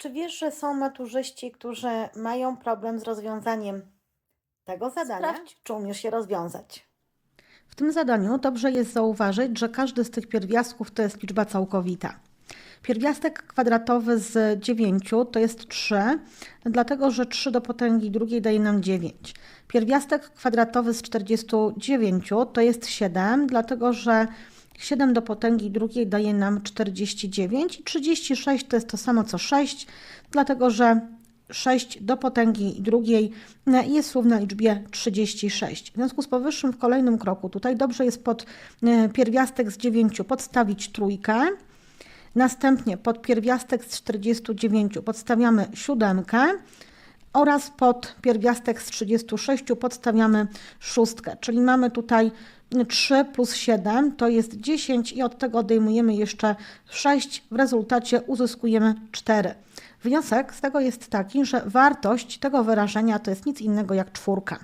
Czy wiesz, że są maturzyści, którzy mają problem z rozwiązaniem tego zadania? Sprawdź, czy umiesz się rozwiązać. W tym zadaniu dobrze jest zauważyć, że każdy z tych pierwiastków to jest liczba całkowita. Pierwiastek kwadratowy z 9 to jest 3, dlatego że 3 do potęgi drugiej daje nam 9. Pierwiastek kwadratowy z 49 to jest 7, dlatego że 7 do potęgi drugiej daje nam 49. 36 to jest to samo co 6, dlatego że 6 do potęgi drugiej jest równa liczbie 36. W związku z powyższym w kolejnym kroku tutaj dobrze jest pod e, pierwiastek z 9 podstawić trójkę. Następnie pod pierwiastek z 49 podstawiamy siódemkę oraz pod pierwiastek z 36 podstawiamy szóstkę, czyli mamy tutaj 3 plus 7 to jest 10 i od tego odejmujemy jeszcze 6, w rezultacie uzyskujemy 4. Wniosek z tego jest taki, że wartość tego wyrażenia to jest nic innego jak czwórka.